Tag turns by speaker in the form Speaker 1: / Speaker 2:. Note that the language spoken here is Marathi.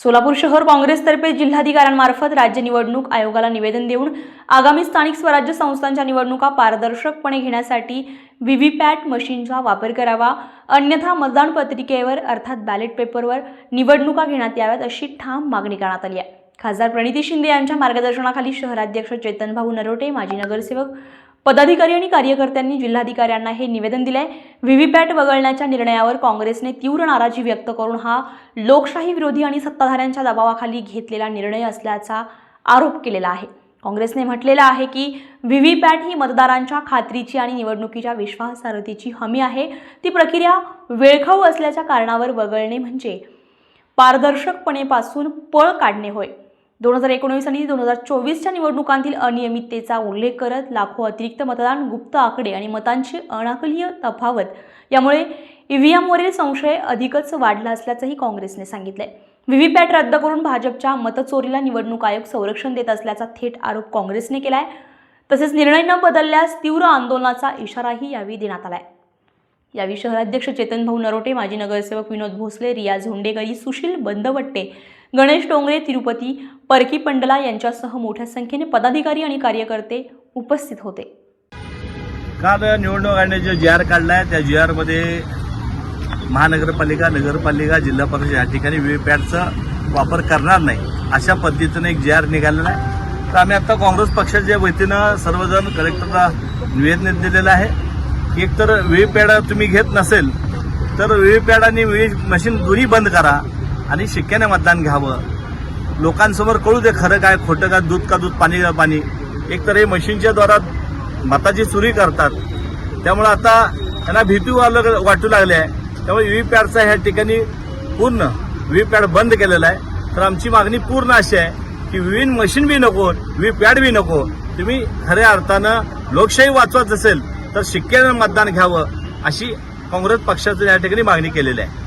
Speaker 1: सोलापूर शहर काँग्रेसतर्फे जिल्हाधिकाऱ्यांमार्फत राज्य निवडणूक आयोगाला निवेदन देऊन आगामी स्थानिक स्वराज्य संस्थांच्या निवडणुका पारदर्शकपणे घेण्यासाठी व्हीव्हीपॅट मशीनचा वापर करावा. अन्यथा मतदान पत्रिकेवर अर्थात बॅलेट पेपरवर निवडणुका घेण्यात याव्यात अशी ठाम मागणी करण्यात आली आहे. खासदार प्रणिती शिंदे यांच्या मार्गदर्शनाखाली शहराध्यक्ष चेतनभाऊ नरोटे माजी नगरसेवक पदाधिकारी आणि कार्यकर्त्यांनी जिल्हाधिकाऱ्यांना हे निवेदन दिले व्हीव्हीपॅट वगळण्याच्या निर्णयावर काँग्रेसने तीव्र नाराजी व्यक्त करून हा लोकशाही विरोधी आणि सत्ताधाऱ्यांच्या दबावाखाली घेतलेला निर्णय असल्याचा आरोप केलेला आहे. काँग्रेसने म्हटलेलं आहे की व्हीव्हीपॅट ही मतदारांच्या खात्रीची आणि निवडणुकीच्या विश्वासार्हतेची हमी आहे. ती प्रक्रिया वेळखाऊ असल्याच्या कारणावर वगळणे म्हणजे पारदर्शकपणेपासून पळ काढणे होय. दोन हजार एकोणवीस आणि दोन हजार चोवीसच्या निवडणुकांतील अनियमिततेचा उल्लेख करत लाखो अतिरिक्त मतदान गुप्त आकडे आणि मतांची अनाकलीय तफावत. यामुळे ईव्हीएमवरील संशय अधिकच वाढला असल्याचंही काँग्रेसने सांगितलंय. व्हीव्हीपॅट रद्द करून भाजपच्या मतचोरीला निवडणूक आयोग संरक्षण देत असल्याचा थेट आरोप काँग्रेसने केलाय. तसेच निर्णय न बदलल्यास तीव्र आंदोलनाचा इशाराही यावेळी देण्यात आलाय. यावेळी शहराध्यक्ष चेतनभाऊ नरोटे माजी नगरसेवक विनोद भोसले रिया झोंडेकरी सुशील बंदवट्टे गणेश डोंगरे तिरुपती परकी पंडला यांच्यासह मोठ्या संख्येने पदाधिकारी आणि कार्यकर्ते उपस्थित होते.
Speaker 2: काल निवडणूक आयोगाने जी आर काढलाय त्या जी आरमध्ये महानगरपालिका नगरपालिका जिल्हा परिषद या ठिकाणी व्हीव्हीपॅटचा वापर करणार नाही अशा पद्धतीने एक जी आर निघालेला आहे. तर आम्ही आता काँग्रेस पक्षाच्या वतीनं सर्वजण कलेक्टरला निवेदन दिलेलं आहे एकतर व्हीव्हीपॅड तुम्ही घेत नसेल तर व्हीव्हीपॅड आणि व्ही मशीन दोन्ही बंद करा. आणि शिक्क्याने मतदान घ्यावं. लोकांसमोर कळू दे खरं काय खोटं काय दूध का दूध पाणी का पाणी. एकतर हे मशीनच्या द्वारा मताची चोरी करतात. त्यामुळे आता त्यांना भीती वाटू लागली आहे. त्यामुळे व्हीव्हीपॅटचा ह्या ठिकाणी पूर्ण व्हीव्हीपॅट बंद केलेला आहे. तर आमची मागणी पूर्ण अशी आहे की विन मशीन बी नको व्हीव्हीपॅट बी नको. तुम्ही खऱ्या अर्थानं लोकशाही वाचवत असेल तर शिक्क्यानं मतदान घ्यावं अशी काँग्रेस पक्षाचं या ठिकाणी मागणी केलेली आहे.